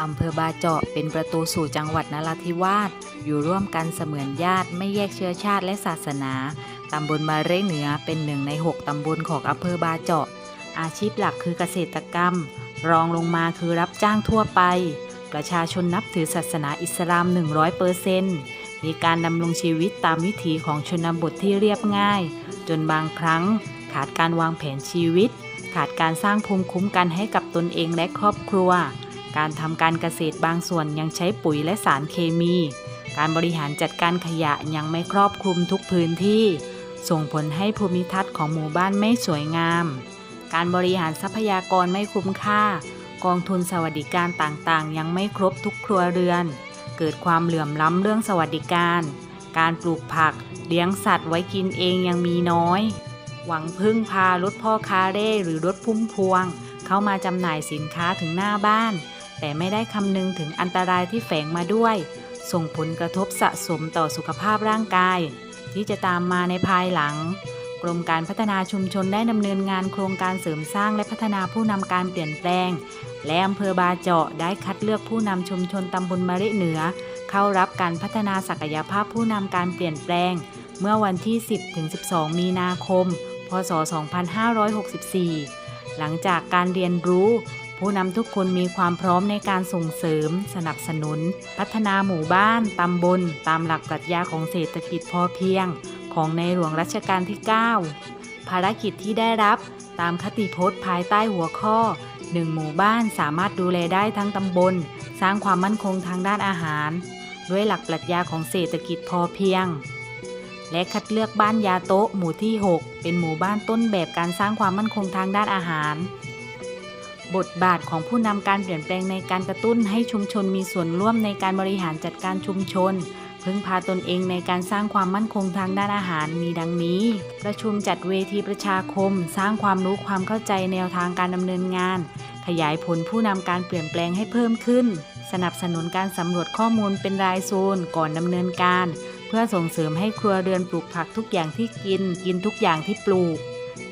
อำเภอบาเจาะเป็นประตูสู่จังหวัดนราธิวาส อยู่ร่วมกันเสมือนญาติไม่แยกเชื้อชาติและศาสนา ตำบลมาเร่เหนือเป็นหนึ่งใน 6 ตำบลของอำเภอบาเจาะ อาชีพหลักคือเกษตรกรรม รองลงมาคือรับจ้างทั่วไป ประชาชนนับถือศาสนาอิสลาม 100%มีการดำรงชีวิตตามวิถีของชนบทที่เรียบง่าย จนบางครั้งขาดการวางแผนชีวิต ขาดการสร้างภูมิคุ้มกันให้กับตนเองและครอบครัว การทำการเกษตรบางส่วนยังใช้ปุ๋ยและสารเคมี การบริหารจัดการขยะยังไม่ครอบคลุมทุกพื้นที่ ส่งผลให้ภูมิทัศน์ของหมู่บ้านไม่สวยงาม การบริหารทรัพยากรไม่คุ้มค่า กองทุนสวัสดิการต่างๆ ยังไม่ครบทุกครัวเรือน เกิดความเหลื่อมล้ำเรื่องสวัสดิการ การปลูกผัก เลี้ยงสัตว์ไว้กินเองยังมีน้อย หวังพึ่งพารถพ่อค้าเร่หรือรถพุ่มพวง เข้ามาจำหน่ายสินค้าถึงหน้าบ้าน แต่ไม่ได้คำนึงถึงอันตรายที่แฝงมาด้วย ส่งผลกระทบสะสมต่อสุขภาพร่างกาย ที่จะตามมาในภายหลัง กรมการพัฒนาชุมชนได้ดำเนินงานโครงการเสริมสร้างและพัฒนาผู้นำการเปลี่ยนแปลง และอำเภอบาเจาะได้คัดเลือกผู้นำชุมชนตำบลมะเระเหนือ เข้ารับการพัฒนาศักยภาพผู้นำการเปลี่ยนแปลง เมื่อวันที่ 10-12 มีนาคม พศ 2564 หลังจากการเรียนรู้ ผู้นำทุกคนมีความพร้อมในการส่งเสริม สนับสนุน พัฒนาหมู่บ้าน ตำบล ตามหลักปรัชญาของเศรษฐกิจพอเพียง ของในหลวงรัชกาลที่ 9 ภารกิจที่ได้รับตามคติพจน์ภายใต้หัวข้อ 1 หมู่บ้านสามารถดูแลได้ทั้งตำบล สร้างความมั่นคงทางด้านอาหาร ด้วยหลักปรัชญาของเศรษฐกิจพอเพียง และคัดเลือกบ้านยาโต๊ะหมู่ที่ 6 เป็นหมู่บ้านต้นแบบการสร้างความมั่นคงทางด้านอาหาร บทบาทของผู้นำการเปลี่ยนแปลงในการกระตุ้นให้ชุมชนมีส่วนร่วมในการบริหารจัดการชุมชน พึ่งพาตนเองในการสร้างความมั่นคงทางด้านอาหารมีดังนี้ ประชุมจัดเวทีประชาคม สร้างความรู้ความเข้าใจแนวทางการดำเนินงาน ขยายผลผู้นำการเปลี่ยนแปลงให้เพิ่มขึ้น สนับสนุนการสำรวจข้อมูลเป็นรายโซนก่อนดำเนินการ เพื่อส่งเสริมให้ครัวเรือนปลูกผักทุกอย่างที่กิน กินทุกอย่างที่ปลูก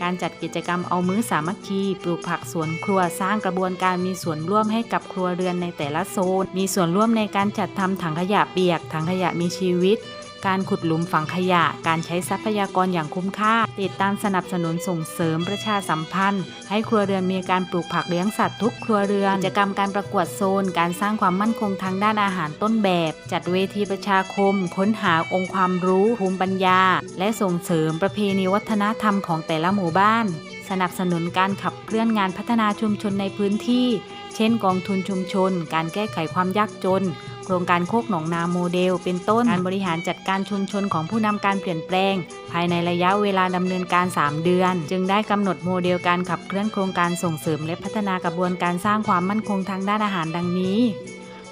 การจัดกิจกรรมเอามื้อสามัคคี ปลูกผักสวนครัวสร้างกระบวนการมีส่วนร่วมให้กับครัวเรือนในแต่ละโซน มีส่วนร่วมในการจัดทำถังขยะเปียก ถังขยะมีชีวิต การขุดหลุมฝังขยะ การใช้ทรัพยากรอย่างคุ้มค่า ติดตามสนับสนุนส่งเสริมประชาสัมพันธ์ ให้ครัวเรือนมีการปลูกผักเลี้ยงสัตว์ทุกครัวเรือนกิจกรรมการประกวดโซน การสร้างความมั่นคงทางด้านอาหารต้นแบบ จัดเวทีประชาคม ค้นหาองค์ความรู้ ภูมิปัญญา และส่งเสริมประเพณีวัฒนธรรมของแต่ละหมู่บ้าน สนับสนุนการขับเคลื่อนงานพัฒนาชุมชนในพื้นที่ เช่น กองทุนชุมชน การแก้ไขความยากจน ครงการโคกหนองนาโมเดล เป็นต้นการบริหารจัดการชุมชนของผู้นำการเปลี่ยนแปลง ภายในระยะเวลาดำเนินการ 3 เดือน จึงได้กำหนดโมเดลการขับเคลื่อนโครงการส่งเสริมและพัฒนากระบวนการสร้างความมั่นคงทางด้านอาหารดังนี้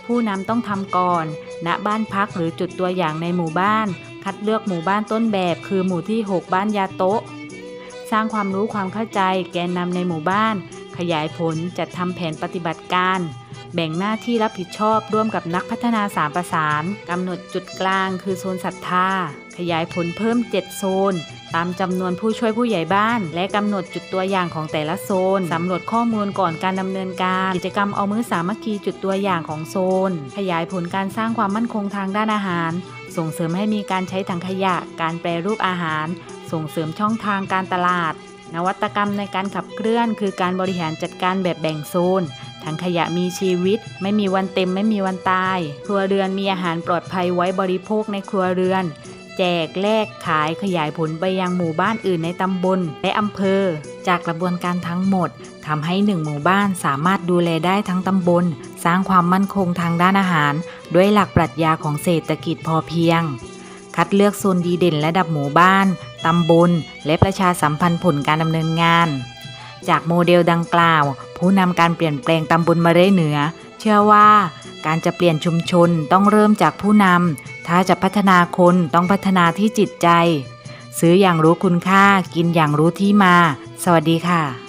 ผู้นำต้องทำก่อน ณบ้านพักหรือจุดตัวอย่างในหมู่บ้าน คัดเลือกหมู่บ้านต้นแบบ คือหมู่ที่ 6 บ้านยาโต๊ะ สร้างความรู้ความเข้าใจ แกนนำในหมู่บ้าน ขยายผลจัดทำแผนปฏิบัติการ แบ่งหน้าที่รับผิดชอบร่วมกับนักพัฒนาสามประสานกำหนดจุดกลางคือโซนศรัทธา ขยายผลเพิ่ม 7 โซน ตามจำนวนผู้ช่วยผู้ใหญ่บ้าน และกำหนดจุดตัวอย่างของแต่ละโซนสำรวจข้อมูลก่อนการดำเนินการ กิจกรรมเอามือสามัคคีจุดตัวอย่างของโซน ขยายผลการสร้างความมั่นคงทางด้านอาหาร ส่งเสริมให้มีการใช้ถังขยะ การแปรรูปอาหาร ส่งเสริมช่องทางการตลาด นวัตกรรมในการขับเคลื่อน คือการบริหารจัดการแบบแบ่งโซน ถังขยะมีชีวิต ไม่มีวันเต็มไม่มีวันตาย ครัวเรือนมีอาหารปลอดภัยไว้บริโภคในครัวเรือน แจกแลกขายขยายผลไปยังหมู่บ้านอื่นในตำบล และอำเภอ จากกระบวนการทั้งหมดทำให้หนึ่งหมู่บ้านสามารถดูแลได้ทั้งตำบล สร้างความมั่นคงทางด้านอาหาร ด้วยหลักปรัชญาของเศรษฐกิจพอเพียง คัดเลือกโซนดีเด่นระดับหมู่บ้าน ตำบล และประชาสัมพันธ์ผลการดำเนินงาน จากโมเดลดังกล่าว ผู้นำการเปลี่ยนแปลงตำบลมะเรเหนือ เชื่อว่าการจะเปลี่ยนชุมชนต้องเริ่มจากผู้นำถ้าจะพัฒนาคนต้องพัฒนาที่จิตใจ ซื้ออย่างรู้คุณค่ากินอย่างรู้ที่มา สวัสดีค่ะ